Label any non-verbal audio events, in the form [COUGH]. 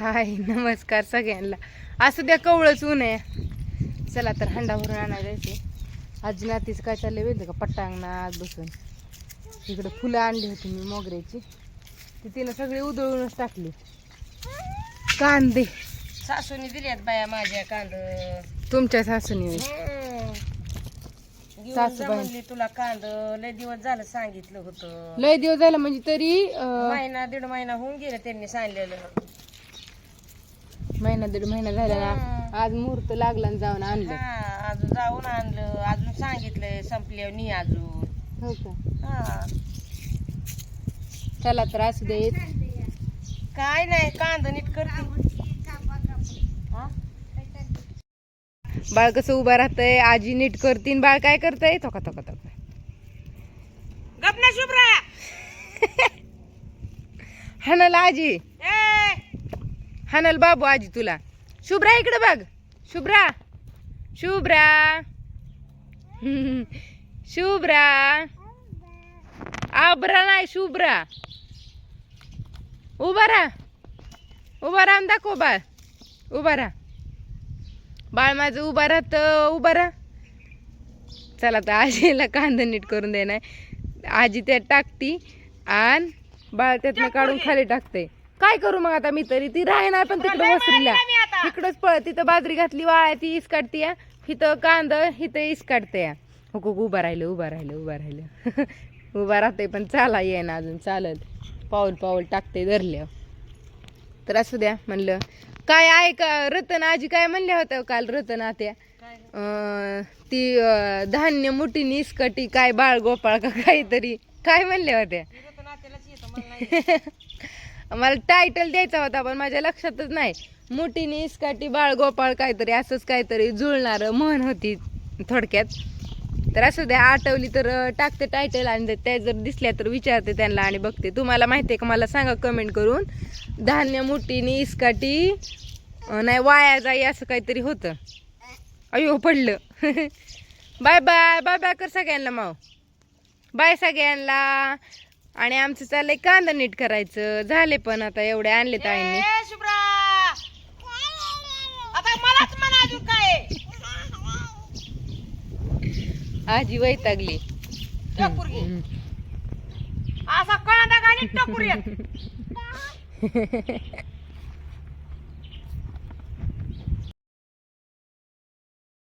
हाय नमस्कार सगळ्यांना. असू द्या कवळच ऊन आहे. चला तर हंडा भरून आणायला जायचे आजी नातीचं काय चाललंय माहिती का? पट्टा अंगणात बसून. इकडे फुलं आणली होती मी मोगऱ्याची. ती तिनं सगळी उधळूनच टाकली. कांदे. सासूनी दिल्यात बाया माझ्या कांद. तुमच्या सासूनी सासूबाई. जा म्हणली तुला कांद. लय दिवस झालं सांगितलं होतं. लय दिवस झाला म्हणजे तरी अं, महिना दीड महिना होऊन गेला त्यांनी सांगितलेलं महिना दीड महिना झाला ना. आज मुहूर्त लागला आणि जाऊन आणलं. हा अजून जाऊन आणलं. अजून सांगितलंय संपल्यावर नी अजून. हो का? हा. चला तर असू दे काय नाही कांद नीट करते. हा? बाळ कसं उभं राहतंय आजी नीट करतीन बाळ काय करतंय? थोका थोका थोका. गप ना शुभ्रा. [LAUGHS] हाणल आजी. ए हाणल बाबू आजी तुला. शुभ्रा इकडे बघ. शुभ्रा. शुभ्रा. [LAUGHS] शुभ्रा. आबरा नाही शुभ्रा. उभा राहा. उभा राहून दाखव बाळ. उभा राहा. बाळ माझं उभा राहत. उभा राहा. चला तर आजीला कांदा नीट करून दे नाही आजी त्यात टाकती आणि बाळ त्यातनं काढून खाली टाकते. काय करू मग आता मी तरी? ती राही नाही पण तिकडं वसरीला तिकडंच पळ तिथं बाजरी घातली वाळ्या ती इस काढते इथं कांद इथं इस काढते हो. हो, उभा राहिलं उभा राहिलं उभा राहिलं. [LAUGHS] उभा राहते पण चाला ये ना अजून चालत. पाऊल पाऊल टाकते धरल्या. तर असू द्या म्हणलं. काय आहे का? रतन आजी काय म्हणल्या होत्या काल रतन आत्या? ती धान्य मुठीनी इसकटी काय बाळ गोपाळ का काहीतरी. काय म्हणल्या होत्या? [LAUGHS] मला टायटल द्यायचा होता पण माझ्या लक्षातच नाही. मुठीने इसकाटी बाळ गोपाळ काहीतरी असंच काहीतरी जुळणारं म्हण होती थोडक्यात. तर असू द्या आठवली तर टाकते टायटल आणि जर त्या जर दिसल्या तर विचारते त्यांना आणि बघते. तुम्हाला माहिती आहे का मला सांगा कमेंट करून. धान्य मुठीने इसकाटी नाही वाया जाई असं काहीतरी होतं. अयो पडलं. [LAUGHS] बाय बाय बाय बाय कर सगळ्यांना माव बाय सगळ्यांना. आणि आमचं चाललंय कांदा नीट करायचं. झाले पण आता एवढे आणले ताईंनी? आजी वैतागली. असा कांदा [LAUGHS]